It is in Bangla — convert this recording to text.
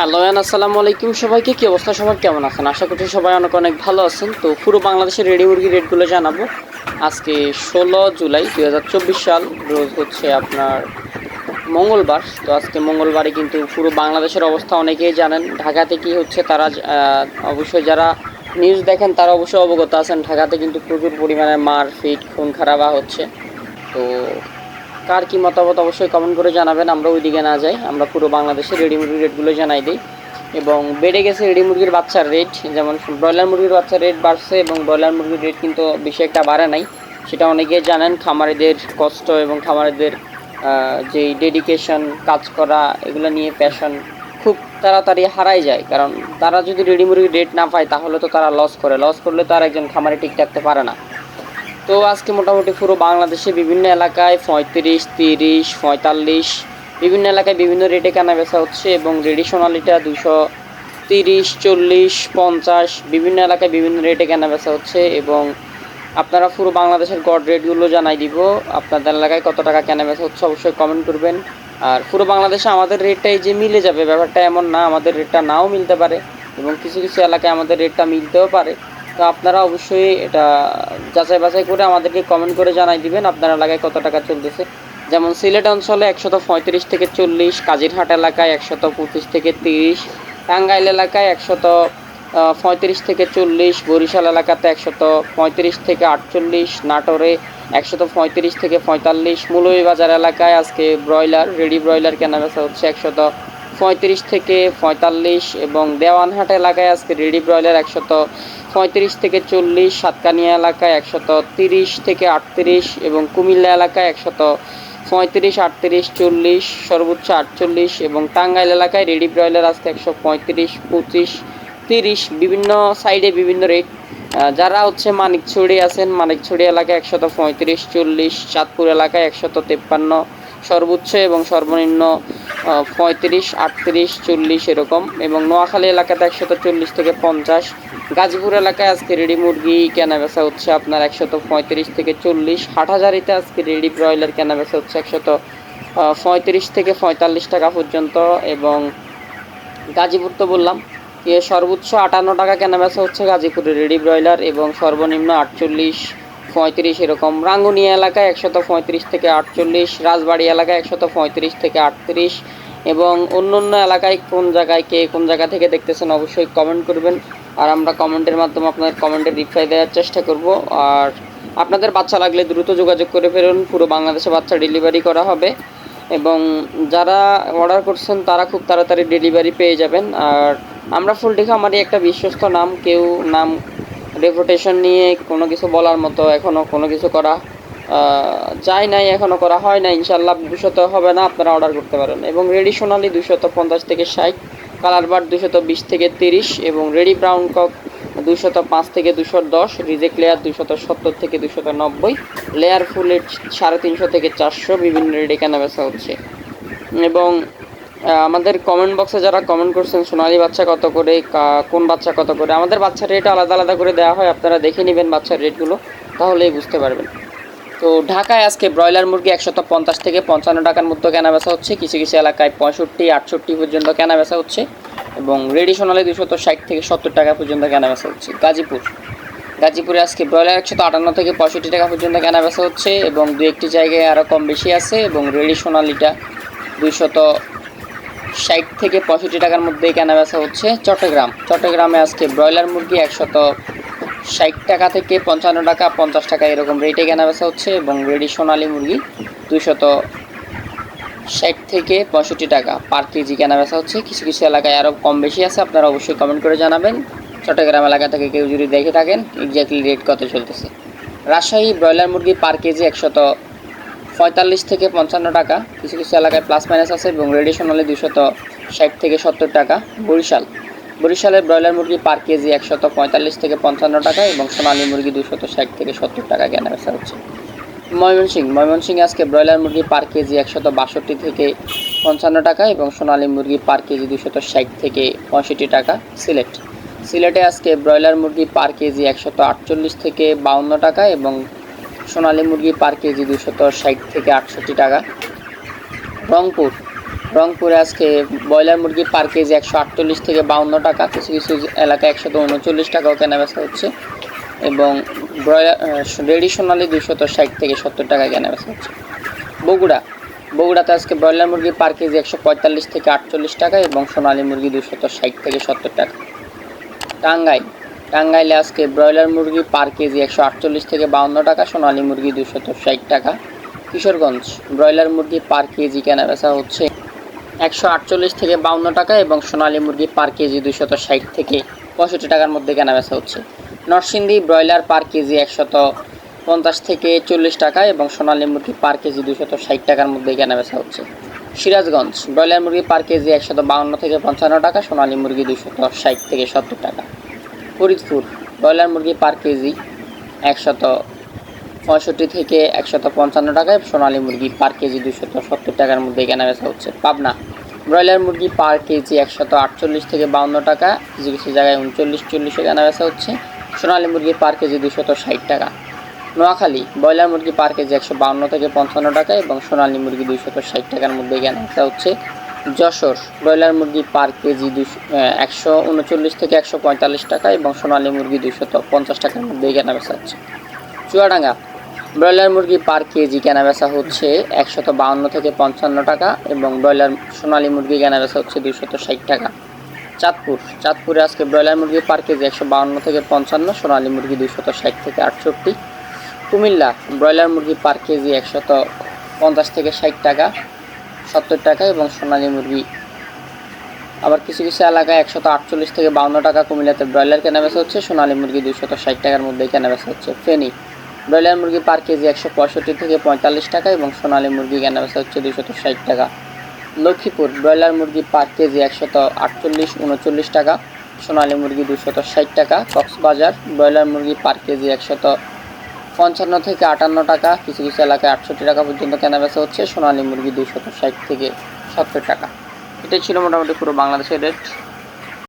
হ্যালো অ্যান আসসালামু আলাইকুম সবাইকে। কি অবস্থা সবার? কেমন আছেন? আশা করছি সবাই অনেক অনেক ভালো আছেন। তো পুরো বাংলাদেশের রেডি মুরগির রেটগুলো জানাব। আজকে ষোলো জুলাই দুই হাজার চব্বিশ সাল, রোজ হচ্ছে আপনার মঙ্গলবার। তো আজকে মঙ্গলবারে কিন্তু পুরো বাংলাদেশের অবস্থা অনেকেই জানেন। ঢাকাতে কি হচ্ছে তারা অবশ্যই যারা নিউজ দেখেন তারা অবশ্যই অবগত আছেন। ঢাকাতে কিন্তু প্রচুর পরিমাণে মারপিট খুন খারাপা হচ্ছে। তো কার কি মতামত অবশ্যই কমেন্ট করে জানাবেন, আমরা ওইদিকে না যাই। আমরা পুরো বাংলাদেশের রেডি মুরগির রেটগুলো জানাই দিই। এবং বেড়ে গেছে রেডি মুরগির বাচ্চার রেট যেমন ব্রয়লার মুরগির বাচ্চার রেট বাড়ছে এবং ব্রয়লার মুরগির রেট কিন্তু বেশি একটা বাড়ে নাই। সেটা অনেকেই জানেন, খামারিদের কষ্ট এবং খামারিদের যেই ডেডিকেশন কাজ করা, এগুলো নিয়ে প্যাশন খুব তাড়াতাড়ি হারাই যায়। কারণ তারা যদি রেডি মুরগির রেট না পায়, তাহলে তো তারা লস করে। লস করলে তো আর একজন খামারে ঠিক থাকতে পারে না। তো আজকে মোটামুটি পুরো বাংলাদেশে বিভিন্ন এলাকায় পঁয়ত্রিশ, তিরিশ, পঁয়তাল্লিশ বিভিন্ন এলাকায় বিভিন্ন রেটে কেনা বেচা হচ্ছে এবং রেডি সোনালিটা দুশো তিরিশ, চল্লিশ, পঞ্চাশ বিভিন্ন এলাকায় বিভিন্ন রেটে কেনা বেচা হচ্ছে এবং আপনারা পুরো বাংলাদেশের গড় রেটগুলো জানাই দিব। আপনাদের এলাকায় কত টাকা কেনা বেচা হচ্ছে অবশ্যই কমেন্ট করবেন। আর পুরো বাংলাদেশে আমাদের রেটটাই যে মিলে যাবে, ব্যাপারটা এমন না, আমাদের রেটটা নাও মিলতে পারে এবং কিছু কিছু এলাকায় আমাদের রেটটা মিলতেও পারে। তো আপনারা অবশ্যই এটা যাচাই বাছাই করে আমাদেরকে কমেন্ট করে জানাই দিবেন, আপনার এলাকায় কত টাকা চলতেছে। যেমন সিলেট অঞ্চলে একশত পঁয়ত্রিশ থেকে চল্লিশ, কাজিরহাট এলাকায় একশত পঁচিশ থেকে তিরিশ, টাঙ্গাইল এলাকায় একশত পঁয়ত্রিশ থেকে চল্লিশ, বরিশাল এলাকাতে একশত পঁয়ত্রিশ থেকে আটচল্লিশ, নাটোরে একশত পঁয়ত্রিশ থেকে পঁয়তাল্লিশ মৌলভীবাজার এলাকায় আজকে ব্রয়লার, রেডি ব্রয়লার কেনা বেচা হচ্ছে একশত পঁয়ত্রিশ থেকে পঁয়তাল্লিশ এবং দেওয়ানহাট এলাকায় আজকে রেডি ব্রয়লার একশত পঁয়ত্রিশ থেকে চল্লিশ, সাতকানিয়া এলাকায় একশত তিরিশ থেকে আটত্রিশ এবং কুমিল্লা এলাকায় একশত পঁয়ত্রিশ, আটত্রিশ, চল্লিশ, সর্বোচ্চ আটচল্লিশ এবং টাঙ্গাইল এলাকায় রেডি ব্রয়লার আজকে একশো পঁয়ত্রিশ, পঁচিশ, তিরিশ বিভিন্ন সাইডে বিভিন্ন রেট। যারা হচ্ছে মানিকছড়ি আছেন, মানিকছড়ি এলাকায় একশত পঁয়ত্রিশ, চল্লিশ, চাঁদপুর এলাকায় একশত তেপ্পান্ন সর্বোচ্চ এবং সর্বনিম্ন পঁয়ত্রিশ, আটত্রিশ, চল্লিশ এরকম। এবং নোয়াখালী এলাকাতে একশত চল্লিশ থেকে পঞ্চাশ। গাজীপুর এলাকায় আজকে রেডি মুরগি কেনা বেচা হচ্ছে আপনার একশত পঁয়ত্রিশ থেকে চল্লিশ। হাটহাজারিতে আজকে রেডি ব্রয়লার কেনা বেচা হচ্ছে একশত পঁয়ত্রিশ থেকে পঁয়তাল্লিশ টাকা পর্যন্ত। এবং গাজীপুর তো বললাম সর্বোচ্চ আটান্ন টাকা কেনা বেচা হচ্ছে গাজীপুরে রেডি ব্রয়লার। এবং সর্বনিম্ন আটচল্লিশ পঁয়ত্রিশ এরকম। রাঙ্গুনিয়া এলাকায় একশত পঁয়ত্রিশ থেকে আটচল্লিশ, রাজবাড়ি এলাকায় একশত পঁয়ত্রিশ থেকে আটত্রিশ এবং অন্য অন্য এলাকায় কোন জায়গায় কে কোন জায়গা থেকে দেখতেছেন অবশ্যই কমেন্ট করবেন। আর আমরা কমেন্টের মাধ্যমে আপনাদের কমেন্টের রিপ্লাই দেওয়ার চেষ্টা করব। আর আপনাদের বাচ্চা লাগলে দ্রুত যোগাযোগ করে ফেরুন পুরো বাংলাদেশে বাচ্চা ডেলিভারি করা হবে এবং যারা অর্ডার করছেন তারা খুব তাড়াতাড়ি ডেলিভারি পেয়ে যাবেন। আর আমরা ফুলটি খামারি একটা বিশ্বস্ত নাম। কেউ নাম রেপুটেশন নিয়ে কোনো কিছু বলার মতো এখনও কোনো কিছু করা যায় নাই এখনও করা হয় না ইনশাল্লাহ ভবিষ্যতে হবে না, আপনারা অর্ডার করতে পারেন। এবং রেডি সোনালি দুশত পঞ্চাশ থেকে ষাট কালার বার দুশত বিশ থেকে তিরিশ, এবং রেডি ব্রাউন কক দুশত পাঁচ থেকে দুশো দশ রিজেক্ট লেয়ার দুশত সত্তর থেকে দুশত নব্বই লেয়ার ফুলের সাড়ে তিনশো থেকে চারশো বিভিন্ন রেডি কেনা বেচা হচ্ছে। এবং আমাদের কমেন্ট বক্সে যারা কমেন্ট করছেন, সোনালি বাচ্চা কত করে কোন বাচ্চা কত করে, আমাদের বাচ্চার রেট আলাদা আলাদা করে দেওয়া হয়, আপনারা দেখে নেবেন বাচ্চার রেটগুলো তাহলেই বুঝতে পারবেন। তো ঢাকায় আজকে ব্রয়লার মুরগি একশত পঞ্চাশ থেকে পঞ্চান্ন টাকার মধ্যে কেনা বেচা হচ্ছে, কিছু কিছু এলাকায় পঁয়ষট্টি, আটষট্টি পর্যন্ত কেনা বেচা হচ্ছে, এবং রেডি সোনালি দুশত ষাট থেকে সত্তর টাকা পর্যন্ত কেনা বেচা হচ্ছে, গাজীপুর। গাজীপুরে আজকে ব্রয়লার একশত আটান্ন থেকে পঁয়ষট্টি টাকা পর্যন্ত কেনা বেচা হচ্ছে, এবং দু একটি জায়গায় আরও কম বেশি আছে, এবং রেডি সোনালিটা দুইশত ষাট থেকে পঁয়ষট্টি টাকার মধ্যে কেনা বেচা হচ্ছে চট্টগ্রাম। চট্টগ্রামে আজকে ব্রয়লার মুরগি একশত ষাট টাকা থেকে পঞ্চান্ন টাকা, পঞ্চাশ টাকা এরকম রেটে কেনা বেচা হচ্ছে এবং রেডি সোনালি মুরগি দুইশত ষাট থেকে পঁয়ষট্টি টাকা পার কেজি কেনা বেচা হচ্ছে। কিছু কিছু এলাকায় আরও কম বেশি আছে, আপনারা অবশ্যই কমেন্ট করে জানাবেন। চট্টগ্রাম এলাকা থেকে কেউ যদি দেখে থাকেন এক্স্যাক্টলি রেট কত চলতেছে। রাজশাহী ব্রয়লার মুরগি পার কেজি একশত পঁয়তাল্লিশ থেকে পঞ্চান্ন টাকা। কিছু কিছু এলাকায় প্লাস মাইনাস আছে এবং রেডি সোনালি দুশত ষাট থেকে সত্তর টাকা বরিশাল। বরিশালের ব্রয়লার মুরগি পার কেজি একশত পঁয়তাল্লিশ থেকে পঞ্চান্ন টাকা এবং সোনালী মুরগি দুশত ষাট থেকে সত্তর টাকা কেনা বেচা হচ্ছে। ময়মনসিংহ, ময়মনসিংহে আজকে ব্রয়লার মুরগি পার কেজি একশত বাষট্টি থেকে পঞ্চান্ন টাকা এবং সোনালী মুরগি পার কেজি দুশত ষাট থেকে পঁয়ষট্টি টাকা সিলেট। সিলেটে আজকে ব্রয়লার মুরগি পার কেজি একশত আটচল্লিশ থেকে বাউন্ন টাকা এবং সোনালী মুরগি পার কেজি দুশত ষাট থেকে আটষট্টি টাকা। রংপুর। রংপুরে আজকে ব্রয়লার মুরগি পার কেজি একশো আটচল্লিশ থেকে বাউন্ন টাকা। কিছু কিছু এলাকায় একশত উনচল্লিশ টাকাও কেনা বেচা হচ্ছে। এবং ব্রয়লার রেডি সোনালি দুশত ষাট থেকে সত্তর টাকা কেনা বেচা হচ্ছে। বগুড়া। বগুড়াতে আজকে ব্রয়লার মুরগি পার কেজি একশো পঁয়তাল্লিশ থেকে আটচল্লিশ টাকা এবং সোনালী মুরগি দুশত ষাট থেকে সত্তর টাকা। টাঙ্গাইল। টাঙ্গাইলে আজকে ব্রয়লার মুরগি পার কেজি একশো আটচল্লিশ থেকে বাউন্ন টাকা, সোনালী মুরগি দুশত ষাট টাকা। কিশোরগঞ্জ, ব্রয়লার মুরগি পার কেজি কেনা বেচা হচ্ছে একশো আটচল্লিশ থেকে বাউন্ন টাকা এবং সোনালী মুরগি পার কেজি দুশত ষাট থেকে পঁয়ষট্টি টাকার মধ্যে কেনা বেচা হচ্ছে। নরসিংদী ব্রয়লার পার কেজি একশত পঞ্চাশ থেকে চল্লিশ টাকা এবং সোনালী মুরগি পার কেজি দুশত ষাট টাকার মধ্যে কেনা বেচা হচ্ছে। সিরাজগঞ্জ, ব্রয়লার মুরগি পার কেজি একশত বাউন্ন থেকে পঞ্চান্ন টাকা, সোনালী মুরগি দুশত ষাট থেকে সত্তর টাকা। ফরিদপুর ব্রয়লার মুরগি পার কেজি একশত পঁয়ষট্টি থেকে একশত পঞ্চান্ন টাকায় সোনালী মুরগি পার কেজি দুশত সত্তর টাকার মধ্যে কেনা বেচা হচ্ছে। পাবনা ব্রয়লার মুরগি পার কেজি একশত আটচল্লিশ থেকে বাউন্ন টাকা কিছু কিছু জায়গায় উনচল্লিশ চল্লিশে কেনা বেচা হচ্ছে। সোনালী মুরগি পার কেজি দুশত ষাট টাকা। নোয়াখালী ব্রয়লার মুরগি পার কেজি একশো বাউন্ন থেকে পঞ্চান্ন টাকা এবং সোনালী মুরগি দুইশত ষাট টাকার মধ্যে কেনা বেচা হচ্ছে। যশোর ব্রয়লার মুরগি পার কেজি দুশো একশো উনচল্লিশ থেকে একশো পঁয়তাল্লিশ টাকা এবং সোনালী মুরগি দুইশত পঞ্চাশ টাকার মধ্যে কেনা বেচা হচ্ছে। চুয়াডাঙ্গা ব্রয়লার মুরগি পার কেজি কেনা বেচা হচ্ছে একশত বাউন্ন থেকে পঞ্চান্ন টাকা এবং ব্রয়লার সোনালী মুরগি কেনা বেচা হচ্ছে দুইশত ষাট টাকা। চাঁদপুর, চাঁদপুরে আজকে ব্রয়লার মুরগি পার কেজি একশো বাউন্ন থেকে পঞ্চান্ন, সোনালী মুরগি দুইশত ষাট থেকে আটষট্টি। কুমিল্লা ব্রয়লার মুরগি পার কেজি একশত পঞ্চাশ থেকে ষাট টাকা সত্তর টাকা এবং সোনালী মুরগি। আবার কিছু কিছু এলাকায় একশত আটচল্লিশ থেকে বাউন্ন টাকা কুমিল্লাতে ব্রয়লার কেনা বেচা হচ্ছে, সোনালী মুরগি দুইশত ষাট টাকার মধ্যে কেনা বেচা হচ্ছে। ফেনি, ব্রয়লার মুরগি পার কেজি একশো পঁয়ষট্টি থেকে পঁয়তাল্লিশ টাকা এবং সোনালী মুরগি কেনা বেচা হচ্ছে দুইশত ষাট টাকা। লক্ষ্মীপুর, ব্রয়লার মুরগি পার কেজি একশত আটচল্লিশ, উনচল্লিশ টাকা, সোনালী মুরগি দুশত ষাট টাকা। কক্সবাজার, ব্রয়লার মুরগি পার কেজি একশত পঞ্চান্ন থেকে আটান্ন টাকা, কিছু কিছু এলাকায় আটষট্টি টাকা পর্যন্ত কেনাবেচা হচ্ছে। সোনালী মুরগি দুইশত ষাট থেকে সত্তর টাকা। এটাই ছিল মোটামুটি পুরো বাংলাদেশের রেট